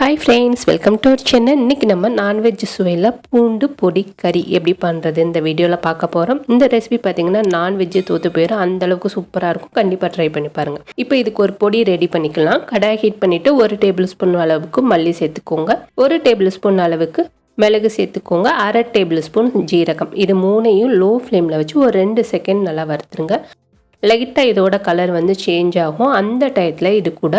Hi friends welcome to our Chennai இன்னைக்கு நம்ம non veg சுவையில் பூண்டு பொடி கறி எப்படி பண்ணுறது இந்த வீடியோவில் பார்க்க போகிறோம் இந்த ரெசிபி பார்த்தீங்கன்னா நான்வெஜ்ஜு தூத்து போயிடும் அந்த அளவுக்கு சூப்பராக இருக்கும். கண்டிப்பாக ட்ரை பண்ணி பாருங்கள் இப்போ இதுக்கு ஒரு பொடி ரெடி பண்ணிக்கலாம். கடாய் ஹீட் பண்ணிவிட்டு ஒரு டேபிள் ஸ்பூன் அளவுக்கு மல்லி சேர்த்துக்கோங்க. ஒரு டேபிள் ஸ்பூன் அளவுக்கு மிளகு சேர்த்துக்கோங்க. அரை டேபிள் ஸ்பூன் ஜீரகம். இது மூணையும் லோ ஃப்ளேமில் வச்சு ஒரு ரெண்டு செகண்ட் நல்லா வறுத்துருங்க. லைட்டாக இதோட கலர் வந்து சேஞ்ச் ஆகும். அந்த டயத்தில் இது கூட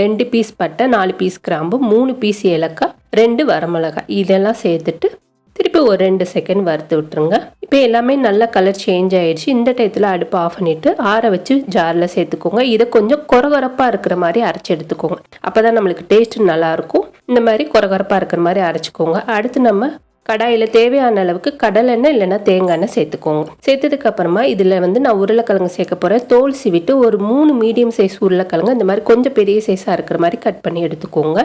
ரெண்டு பீஸ் பட்டை நாலு பீஸ் கிராம்பு மூணு பீஸ் ஏலக்காய் ரெண்டு வரமிளகாய். இதெல்லாம் சேர்த்துட்டு திருப்பி ஒரு ரெண்டு செகண்ட் வறுத்து விட்டுருங்க. இப்போ எல்லாமே நல்ல கலர் சேஞ்ச் ஆயிடுச்சு. இந்த டயத்தில் அடுப்பு ஆஃப் பண்ணிவிட்டு ஆற வச்சு ஜாரில் சேர்த்துக்கோங்க. இதை கொஞ்சம் கொரகொரப்பாக இருக்கிற மாதிரி அரைச்சி எடுத்துக்கோங்க. அப்போ தான் நம்மளுக்கு டேஸ்ட் நல்லாயிருக்கும் இந்த மாதிரி கொரகொரப்பாக இருக்கிற மாதிரி அரைச்சிக்கோங்க. அடுத்து நம்ம கடாயில் தேவையான அளவுக்கு கடலெண்ணெய் இல்லைன்னா தேங்காய் எண்ணெய் சேர்த்துக்கோங்க. சேர்த்ததுக்கு அப்புறமா இதில் வந்து நான் உருளைக்கிழங்கு சேர்க்க போகிறேன் தோல் சிவிட்டு ஒரு மூணு மீடியம் சைஸ் உருளைக்கிழங்கு இந்த மாதிரி கொஞ்சம் பெரிய சைஸாக இருக்கிற மாதிரி கட் பண்ணி எடுத்துக்கோங்க.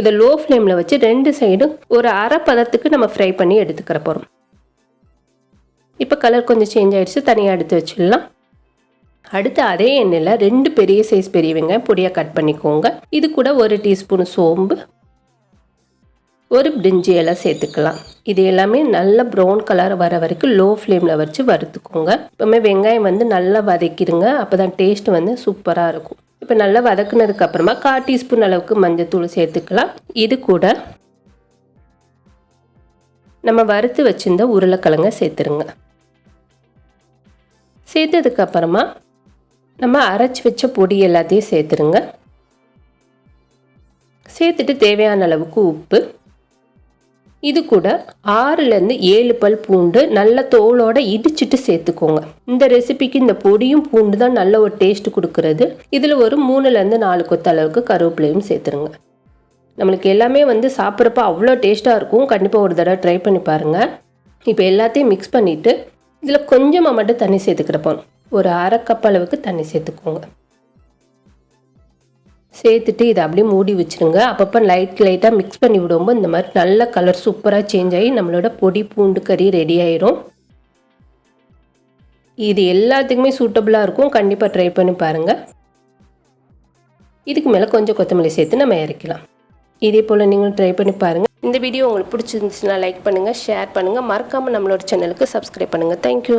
இதை லோ ஃப்ளேமில் வச்சு ரெண்டு சைடும் ஒரு அரை பதத்துக்கு நம்ம ஃப்ரை பண்ணி எடுத்துக்கிற போகிறோம் இப்போ கலர் கொஞ்சம் சேஞ்ச் ஆகிடுச்சு தனியாக எடுத்து வச்சிடலாம். அடுத்து அதே எண்ணெயில் ரெண்டு பெரிய சைஸ் பெரிய வெங்காயம் பொடியாக கட் பண்ணிக்கோங்க. இது கூட ஒரு டீஸ்பூன் சோம்பு ஒரு பிரிஞ்சி எல்லாம் சேர்த்துக்கலாம். இது எல்லாமே நல்ல ப்ரௌன் கலர் வர வரைக்கும் லோ ஃப்ளேமில் வச்சு வறுத்துக்கோங்க. இப்போமே வெங்காயம் வந்து நல்லா வதக்கிடுங்க. அப்போ தான் டேஸ்ட் வந்து சூப்பராக இருக்கும். இப்போ நல்லா வதக்குனதுக்கு அப்புறமா கால் டீஸ்பூன் அளவுக்கு மஞ்சத்தூள் சேர்த்துக்கலாம். இது கூட நம்ம வறுத்து வச்சிருந்த உருளைக்கிழங்க சேர்த்துருங்க. சேர்த்ததுக்கு அப்புறமா நம்ம அரைச்சி வச்ச பொடி எல்லாத்தையும் சேர்த்துருங்க. சேர்த்துட்டு தேவையான அளவுக்கு உப்பு இது கூட ஆறுலேருந்து ஏழு பல் பூண்டு நல்ல தோலோட இடிச்சிட்டு சேர்த்துக்கோங்க. இந்த ரெசிபிக்கு இந்த பொடியும் பூண்டு தான் நல்ல ஒரு டேஸ்ட் கொடுக்கறது. இதில் ஒரு மூணுலேருந்து நாலு கொத்த அளவுக்கு கருவேப்பிலையும் சேர்த்துருங்க. நம்மளுக்கு எல்லாமே வந்து சாப்பிட்றப்ப அவ்வளோ டேஸ்ட்டாக இருக்கும். கண்டிப்பாக ஒரு தடவை ட்ரை பண்ணி பாருங்கள் இப்போ எல்லாத்தையும் மிக்ஸ் பண்ணிவிட்டு இதில் கொஞ்சமாக மட்டும் தண்ணி சேர்த்துக்கிறப்போம் ஒரு அரை கப் அளவுக்கு தண்ணி சேர்த்துக்கோங்க. சேர்த்துட்டு இதை அப்படியே மூடி வச்சுருங்க. அப்பப்போ லைட் லைட்டாக மிக்ஸ் பண்ணி விடும்போது இந்த மாதிரி நல்ல கலர் சூப்பராக சேஞ்ச் ஆகி நம்மளோட பொடி பூண்டு கறி ரெடி ஆயிரும். இது எல்லாத்துக்குமே சூட்டபுளாக இருக்கும். கண்டிப்பாக ட்ரை பண்ணி பாருங்கள் இதுக்கு மேலே கொஞ்சம் கொத்தமல்லி சேர்த்து நம்ம இறக்கலாம் இதே போல் நீங்களும் ட்ரை பண்ணி பாருங்கள் இந்த வீடியோ உங்களுக்கு பிடிச்சிருந்துச்சுன்னா லைக் பண்ணுங்கள் ஷேர் பண்ணுங்கள் மறக்காமல் நம்மளோட சேனலுக்கு சப்ஸ்கிரைப் பண்ணுங்கள் தேங்க்யூ